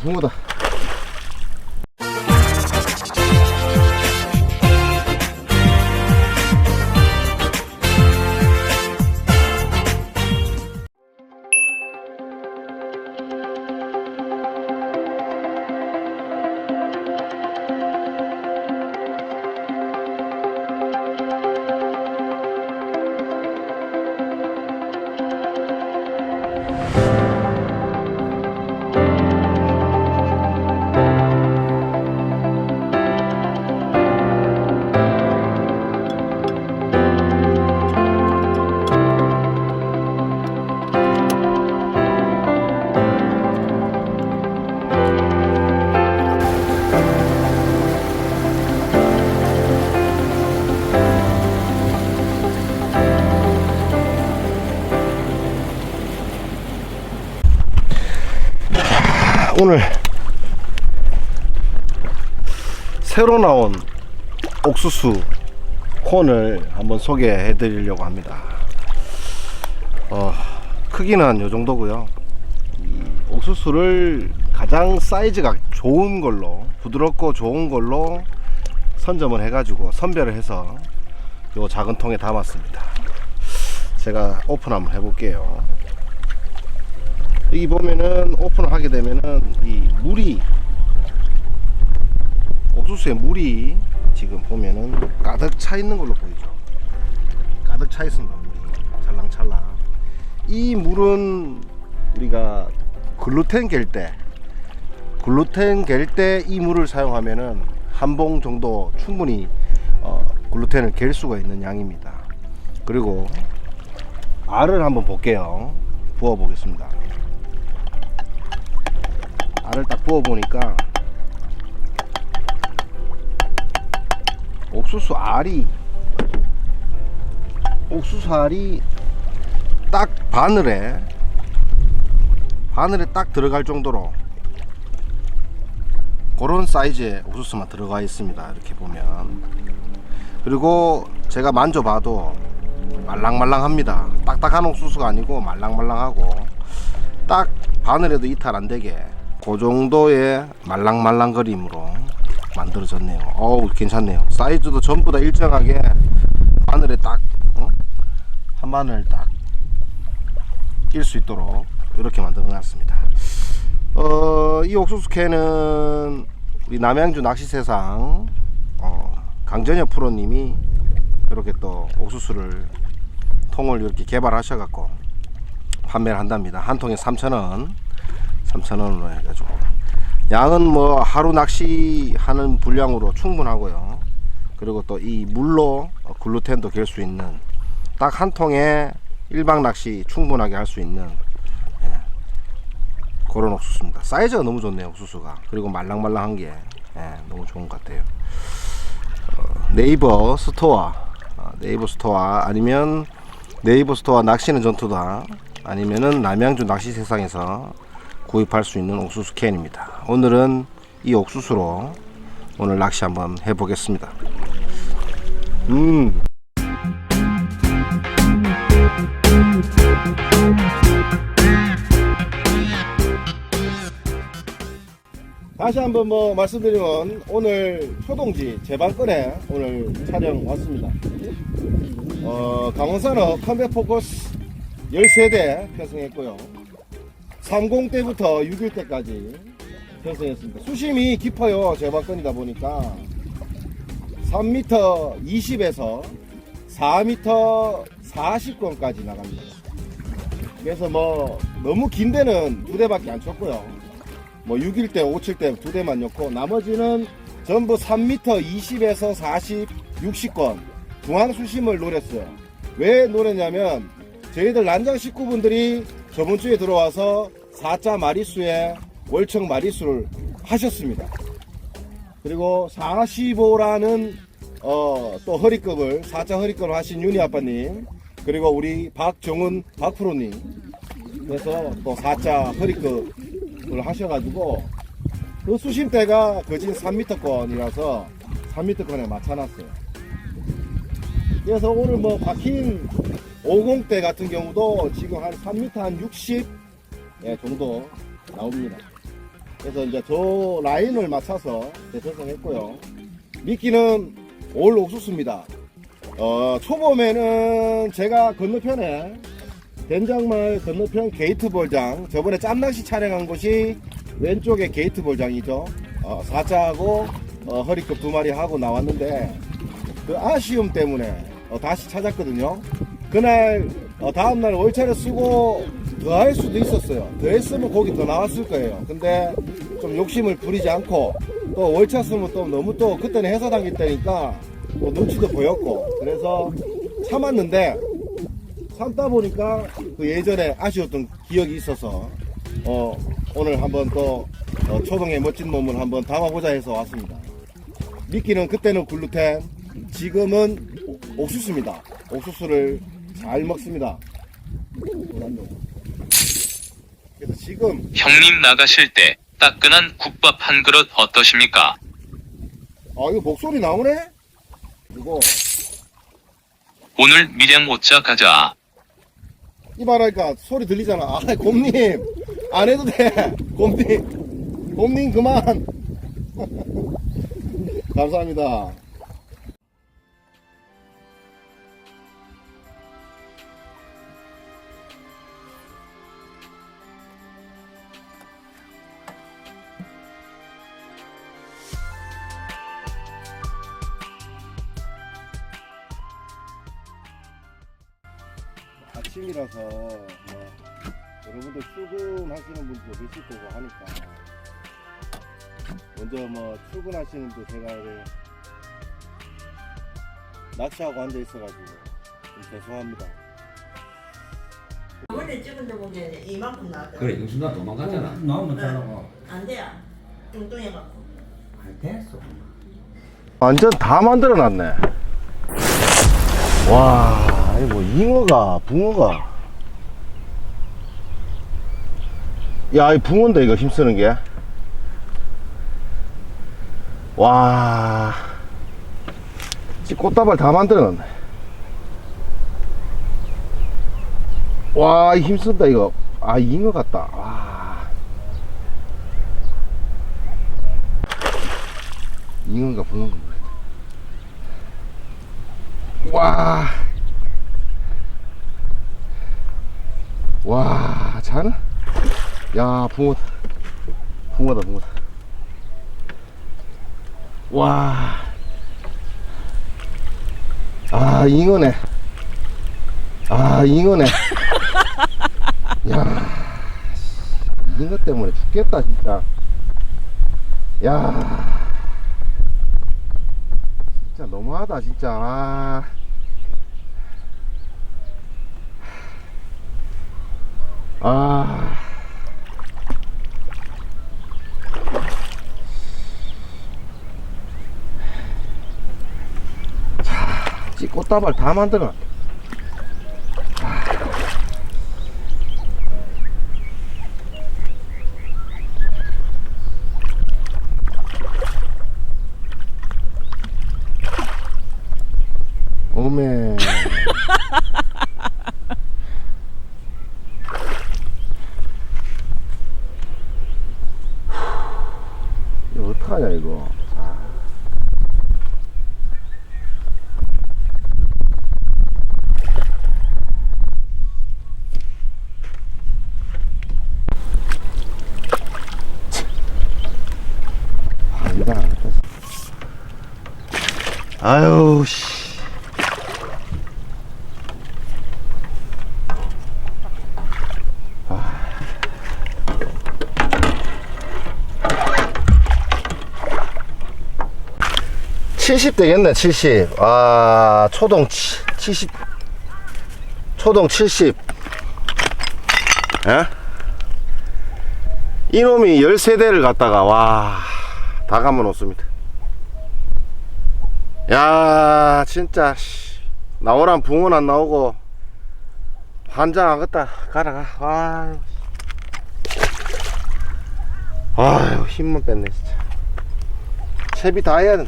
붕어다. 오늘 새로 나온 옥수수 콘을 한번 소개해 드리려고 합니다. 어, 크기는 이 정도고요. 이 옥수수를 가장 사이즈가 좋은 걸로 부드럽고 좋은 걸로 선점을 해 가지고 선별을 해서 요 작은 통에 담았습니다. 제가 오픈 한번 해볼게요. 여기 보면은 오픈을 하게 되면은 이 물이 옥수수에 물이 지금 보면은 가득 차 있는 걸로 보이죠. 가득 차 있습니다. 물이 찰랑찰랑. 이 물은 우리가 글루텐 갤 때, 글루텐 갤때이 물을 사용하면은 한 봉 정도 충분히 어, 글루텐을 갤 수가 있는 양입니다. 그리고 알을 한번 볼게요. 부어 보겠습니다. 알을 딱 부어 보니까 옥수수 알이 옥수수 알이 딱 바늘에 바늘에 딱 들어갈 정도로 그런 사이즈의 옥수수만 들어가 있습니다 이렇게 보면. 그리고 제가 만져봐도 말랑말랑합니다. 딱딱한 옥수수가 아니고 말랑말랑하고 딱 바늘에도 이탈 안 되게 그 정도의 말랑말랑거림으로 만들어졌네요. 어우 괜찮네요. 사이즈도 전부 다 일정하게 바늘에 딱 어? 한 바늘 딱 낄 수 있도록 이렇게 만들어 놨습니다. 어, 이 옥수수 캔은 우리 남양주 낚시세상 어, 강전엽 프로님이 이렇게 또 옥수수를 통을 이렇게 개발하셔갖고 판매를 한답니다. 한 통에 3,000원 3,000원으로 해가지고. 양은 뭐 하루 낚시하는 분량으로 충분하고요. 그리고 또 이 물로 글루텐도 갤 수 있는 딱 한 통에 일박 낚시 충분하게 할 수 있는 예, 그런 옥수수입니다. 사이즈가 너무 좋네요 옥수수가. 그리고 말랑말랑한 게 예, 너무 좋은 것 같아요. 어, 네이버 스토어 어, 네이버 스토어 아니면 네이버 스토어 낚시는 전투다. 아니면은 남양주 낚시 세상에서 구입할 수 있는 옥수수 캔입니다. 오늘은 이 옥수수로 오늘 낚시 한번 해보겠습니다. 음. 다시 한번 뭐 말씀드리면 오늘 초동지 제방건에 오늘 촬영 왔습니다. 어, 강원산업 컴백 포커스 13대 편성했고요. 30 때부터 6일 때까지 편성했습니다. 수심이 깊어요. 제방건이다 보니까 3m 20에서 4m 40건까지 나갑니다. 그래서 뭐 너무 긴 데는 두 대밖에 안 쳤고요. 뭐 6일 때, 5칠 때 두 대만 였고 나머지는 전부 3m 20에서 40, 60건 중앙 수심을 노렸어요. 왜 노렸냐면 저희들 난장 식구분들이 저번 주에 들어와서 4자 마리수에 월청 마리수를 하셨습니다. 그리고 45라는 어, 또 허리급을 4자 허리급을 하신 윤희 아빠님 그리고 우리 박정은 박프로님 그래서 또 4자 허리급을 하셔가지고 그 수심대가 거진 3m권이라서 3m권에 맞춰놨어요. 그래서 오늘 뭐 박힌 50대 같은 경우도 지금 한 3m 한 60 예, 정도 나옵니다. 그래서 이제 저 라인을 맞춰서 재생성했고요. 미끼는 올 옥수수입니다. 어, 초봄에는 제가 건너편에 된장마을 건너편 게이트 볼장 저번에 짬낚시 촬영한 곳이 왼쪽에 게이트 볼장이죠. 어, 사자하고 어, 허리컵 두 마리 하고 나왔는데 그 아쉬움 때문에 어, 다시 찾았거든요. 그날 어, 다음날 월차를 쓰고 더 할 수도 있었어요. 더 했으면 고기 더 나왔을 거예요. 근데 좀 욕심을 부리지 않고 또 월차 쓰면 또 너무 또 그때는 회사 다닐 때니까 또 눈치도 보였고 그래서 참았는데 참다 보니까 그 예전에 아쉬웠던 기억이 있어서 어, 오늘 한번 또 어, 초동의 멋진 몸을 한번 담아보자 해서 왔습니다. 미끼는 그때는 글루텐, 지금은 옥- 옥수수입니다. 옥수수를 잘 먹습니다. 그래서 지금 형님 나가실 때 따끈한 국밥 한 그릇 어떠십니까? 아 이거 목소리 나오네? 이거 오늘 밀양 오자 가자. 이말하니까 소리 들리잖아. 아 곰님 안 해도 돼. 곰님 곰님 그만. 감사합니다. 아침이라서 뭐 여러분들 출근하시는 분도 계실 거고 하니까 먼저 뭐 출근하시는 분 제가 이렇게 낚시하고 앉아 있어가지고 좀 죄송합니다. 저번에 찍은 데 보면 이만큼 나왔더라. 그래 나 도망갔잖아 나오면 되라고. 안 돼요. 뚱뚱해갖고. 아, 됐어. 완전 다 만들어 놨네. 와, 이뭐 잉어가, 붕어가. 야, 이 붕어인데 이거 힘쓰는 게. 와, 이 꽃다발 다 만들어 놨네. 와, 이 힘쓴다 이거. 아, 잉어 같다. 와. 잉어인가 붕어인가. 와. 와, 자나? 야, 붕어. 붕어다, 붕어다. 와. 아, 잉어네. 아, 잉어네. 야. 씨, 잉어 때문에 죽겠다, 진짜. 야. 진짜 너무하다 진짜 아. 아. 자, 찌 꽃다발 다 만들어. 오메. 이거 어떡하냐 이거. 아. 아, 이거 안 됐다. 아유, 씨. 칠십 되겠네, 70. 아, 초동 치, 70. 초동 70. 예? 이놈이 13대를 갖다가, 와, 다 감아 놓습니다. 야, 진짜, 씨. 나오란 붕어는 안 나오고, 환장하겠다. 가라, 가. 와. 아유, 힘만 뺐네, 진짜. 채비 다 해야 돼.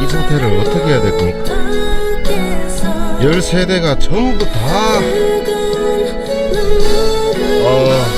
이 상태를 어떻게 해야 될 겁니까? 13대가 전부 다 어,